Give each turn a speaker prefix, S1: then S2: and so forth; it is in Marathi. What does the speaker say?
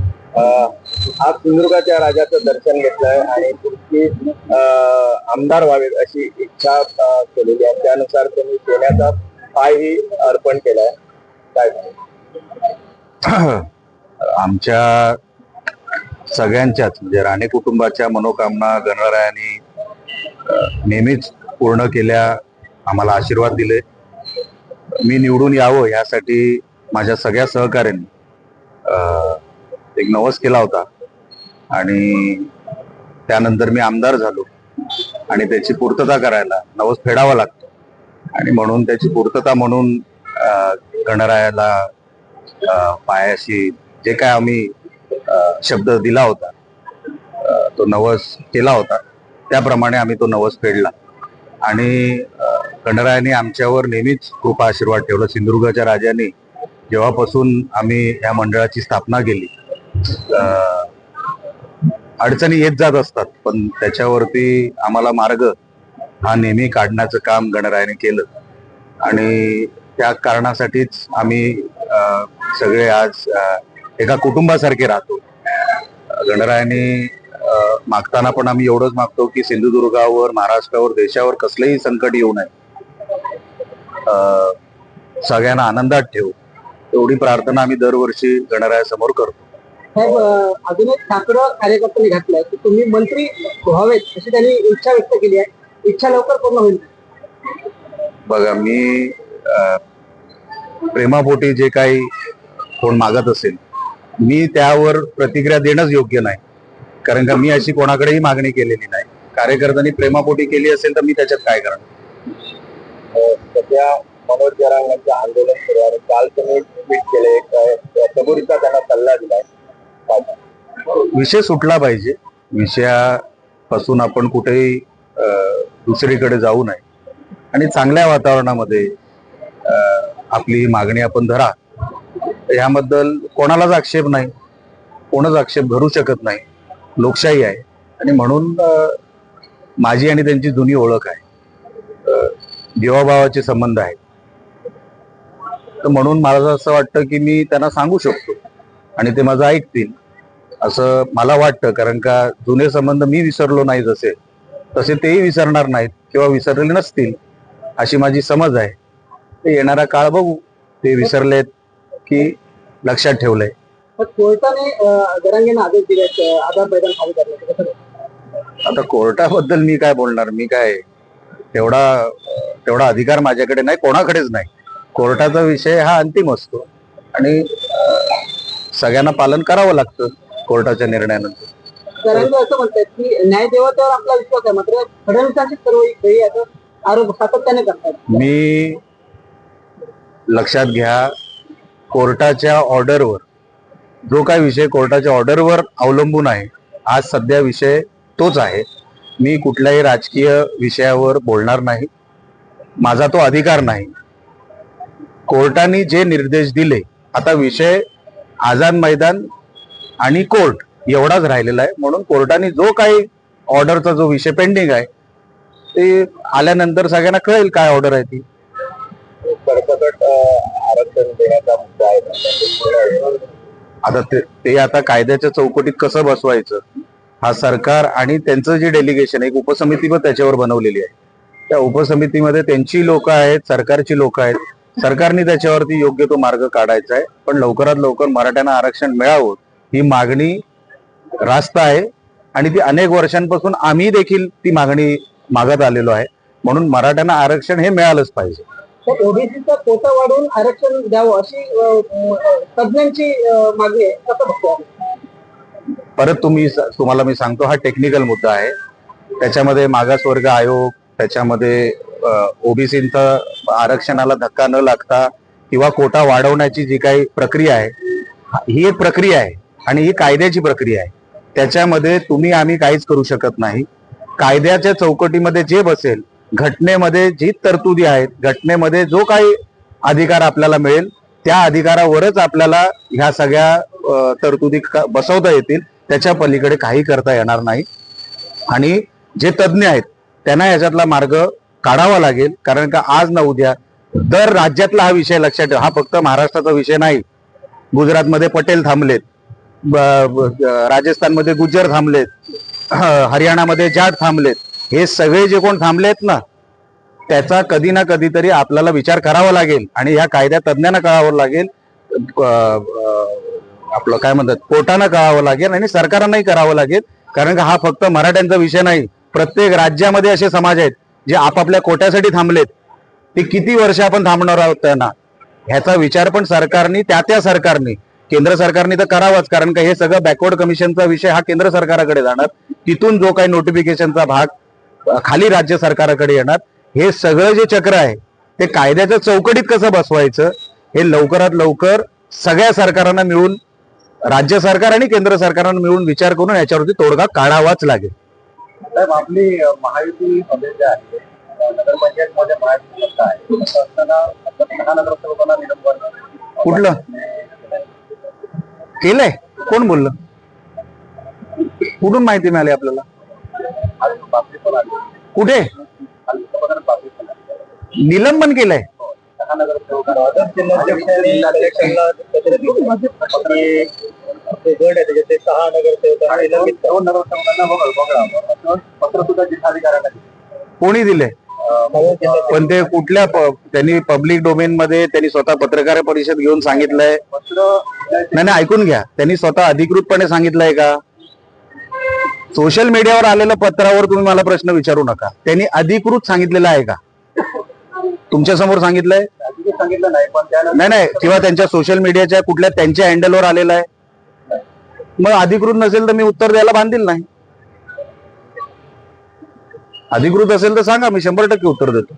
S1: आज सिंधुदुर्गाच्या राजाचं दर्शन घेतलंय आणि तुमची आमदार व्हावेत अशी इच्छा केलेली आहे. त्यानुसार तुम्ही सोन्याचा पायही अर्पण केलाय. काय
S2: आमच्या सगळ्यांच्याच म्हणजे राणे कुटुंबाच्या मनोकामना गणरायांनी नेहमीच पूर्ण केल्या आम्हाला आशीर्वाद दिले. मी निवडून यावं यासाठी माझ्या सगळ्या सहकार्यांनी एक नवस केला होता. आणि त्यानंतर मी आमदार झालो. आणि त्याची पूर्तता करायला नवस फेडावा लागतो. आणि म्हणून त्याची पूर्तता म्हणून गणरायाला पायाशी जे काय आम्ही शब्द दिला होता तो नवस केला होता त्याप्रमाणे आम्ही तो नवस फेडला. आणि गणरायाने आमच्यावर नेहमीच खूप आशीर्वाद ठेवला. सिंधुदुर्गाच्या राजाने जेव्हापासून आम्ही या मंडळाची स्थापना केली अडचणी येत जात असतात पण त्याच्यावरती आम्हाला मार्ग हा नेहमी काढण्याचं काम गणरायाने केलं. आणि त्या कारणासाठीच आम्ही अं, सगळे आज एका कुटुंबासारखे राहतो. गणरायाने मागताना पण आम्ही एवढंच मागतो की सिंधुदुर्गावर महाराष्ट्रावर देशावर कसलंही संकट येऊ नये. सगळ्यांना आनंदात ठेवू. एवढी प्रार्थना आम्ही दरवर्षी गणरायासमोर करतो.
S3: साहेब अजून एक ठाकरं कार्यकर्त्यांनी घातलंय की तुम्ही मंत्री व्हावेत अशी त्यांनी इच्छा व्यक्त केली आहे. इच्छा लवकर पूर्ण होईल.
S2: बघा मी प्रेमापोटी जे काही कोण मागत असेल मी त्यावर प्रतिक्रिया देणंच योग्य नाही. कारण का मी अशी कोणाकडेही मागणी केलेली नाही. कार्यकर्त्यांनी प्रेमापोटी केली असेल तर मी त्याच्यात काय करणार?
S1: सध्या मनोज जरांगांचं आंदोलन सुरू आहे. काल तुम्ही ट्विट केले एक सबुरीचा त्यांना सल्ला दिलाय.
S2: विषय सुटला पाहिजे. विषयापासून आपण कुठेही दुसरीकडे जाऊ नये. आणि चांगल्या वातावरणामध्ये आपली मागणी आपण धरा. याबद्दल कोणालाच आक्षेप नाही. कोणच आक्षेप धरू शकत नाही. लोकशाही आहे. आणि म्हणून माझी आणि त्यांची जुनी ओळख आहे. देवाभावाचे जीवाभावाचे संबंध आहेत. तर म्हणून मला असं वाटतं की मी त्यांना सांगू शकतो आणि ते माझं ऐकतील. असं मला वाटतं कारण का जुने संबंध मी विसरलो नाही जसे. तसे तेही विसरणार नाहीत किंवा विसरलेले नसतील अशी माझी समज आहे. ते येणारा काळ बघू. ते विसरलेत की लक्षात ठेवलंय? आता कोर्टाबद्दल मी काय बोलणार? मी काय तेवढा तेवढा अधिकार माझ्याकडे नाही कोणाकडेच नाही. कोर्टाचा विषय हा अंतिम असतो. आणि सगळ्यांना पालन करावं लागतं कोर्टाच्या निर्णयानंतर.
S3: असं म्हणतात की न्याय देवतेवर आपला विश्वास आहे मात्र फडणवीसांची सर्व काही आरोप सातत्याने करतात
S2: मी लक्षात घ्या कोर्टाच्या ऑर्डरवर जो काय विषय कोर्टाच्या ऑर्डरवर अवलंबून आहे आज सध्या विषय तोच आहे. मी कुठल्याही राजकीय विषयावर बोलणार नाही. माझा तो अधिकार नाही. कोर्टाने जे निर्देश दिले आता विषय आझाद मैदान आणि कोर्ट एवढाच राहिलेला आहे. म्हणून कोर्टाने जो काही ऑर्डरचा जो विषय पेंडिंग आहे ते आल्यानंतर सगळ्यांना कळेल काय ऑर्डर आहे ती.
S1: आरक्षण देण्याचा मुद्दा आहे
S2: आता ते ते आता कायद्याच्या चौकटीत कसं बसवायचं? हा सरकार आणि त्यांचं जे डेलिगेशन एक उपसमिती पण त्याच्यावर बनवलेली आहे. त्या उपसमितीमध्ये त्यांची लोक आहेत सरकारची लोक आहेत. सरकारने त्याच्यावरती योग्य तो मार्ग काढायचा आहे. पण लवकरात लवकर मराठ्यांना आरक्षण मिळावं ही मागणी रास्त आहे. आणि ती अनेक वर्षांपासून आम्ही देखील ती मागणी मागत आलेलो आहे. म्हणून मराठ्यांना आरक्षण हे मिळालंच पाहिजे.
S3: ओबीसीचा कोटा वाढवून आरक्षण द्यावं अशी तज्ज्ञांची मागणी आहे. कसं?
S2: परत तुम्ही तुम्हाला मी सांगतो हा टेक्निकल मुद्दा आहे. त्याच्यामध्ये मागासवर्ग आयोग त्याच्यामध्ये ओबीसीचं आरक्षणाला धक्का न लागता किंवा कोटा वाढवण्याची जी काही प्रक्रिया आहे ही एक प्रक्रिया आहे आणि ही कायद्याची प्रक्रिया आहे. त्याच्यामध्ये तुम्ही आम्ही काहीच करू शकत नाही. कायद्याच्या चौकटीमध्ये जे बसेल घटनेमध्ये जी तरतुदी आहेत घटनेमध्ये जो काही अधिकार आपल्याला मिळेल त्या अधिकारावरच आपल्याला ह्या सगळ्या तरतुदी बसवता येतील. त्याच्या पलीकडे काही करता येणार नाही. आणि जे तज्ज्ञ आहेत त्यांना याच्यातला मार्ग काढावा लागेल. कारण का आज ना उद्या दर राज्यातला हा विषय लक्षात ठेवा. हा फक्त महाराष्ट्राचा विषय नाही. गुजरातमध्ये पटेल थांबलेत. राजस्थानमध्ये गुज्जर थांबलेत. हरियाणामध्ये जाट थांबलेत. हे सगळे जे कोण थांबलेत ना त्याचा कधी ना कधीतरी आपल्याला विचार करावा लागेल आणि ह्या कायद्या तज्ज्ञांना कळावं लागेल. आपलं काय म्हणतात कोर्टानं कळावं लागेल आणि सरकारांनाही करावं लागेल. कारण का हा फक्त मराठ्यांचा विषय नाही. प्रत्येक राज्यामध्ये असे समाज आहेत. जे आपापल्या कोट्यासाठी थांबलेत ते किती वर्ष आपण थांबणार आहोत त्यांना? ह्याचा विचार पण सरकारने त्या त्या सरकारने केंद्र सरकारने तर करावाच कारण का हे सगळं बॅकवर्ड कमिशनचा विषय हा केंद्र सरकाराकडे जाणार. तिथून जो काही नोटिफिकेशनचा भाग खाली राज्य सरकाराकडे येणार. हे सगळं जे चक्र आहे ते कायद्याच्या चौकटीत कसं बसवायचं हे लवकरात लवकर सगळ्या सरकारांना मिळून राज्य सरकार आणि केंद्र सरकारांना मिळून विचार करून याच्यावरती तोडगा काढावाच लागेल.
S1: साहेब आपली महायुती मध्ये जे आहे अ, नगरपंचायत मध्ये महायुती सत्ता आहे असं असताना आता दहा नगरसेवकांना निलंबन
S2: कुठलं केलंय कोण बोललं कुठून माहिती मिळाली आपल्याला कुठे निलंबन केलंय
S1: गट आहे त्याच्यात सहा नगरसेवक पत्र सुद्धा जिल्हाधिकाऱ्यांना.
S2: कोणी दिले? पण ते कुठल्या त्यांनी पब्लिक डोमेन मध्ये त्यांनी स्वतः पत्रकार परिषद घेऊन सांगितलंय? नाही नाही ऐकून घ्या. त्यांनी स्वतः अधिकृतपणे सांगितलंय का? सोशल मीडियावर आलेल्या पत्रावर तुम्ही मला प्रश्न विचारू नका. त्यांनी अधिकृत सांगितलेलं आहे का? तुमच्यासमोर सांगितलंय?
S1: अधिकृत सांगितलं नाही पण त्यानंतर
S2: नाही नाही किंवा त्यांच्या सोशल मीडियाच्या कुठल्या त्यांच्या हँडलवर आलेला आहे? मग अधिकृत नसेल तर मी उत्तर द्यायला बांधील नाही. अधिकृत असेल तर सांगा मी शंभर टक्के उत्तर देतो.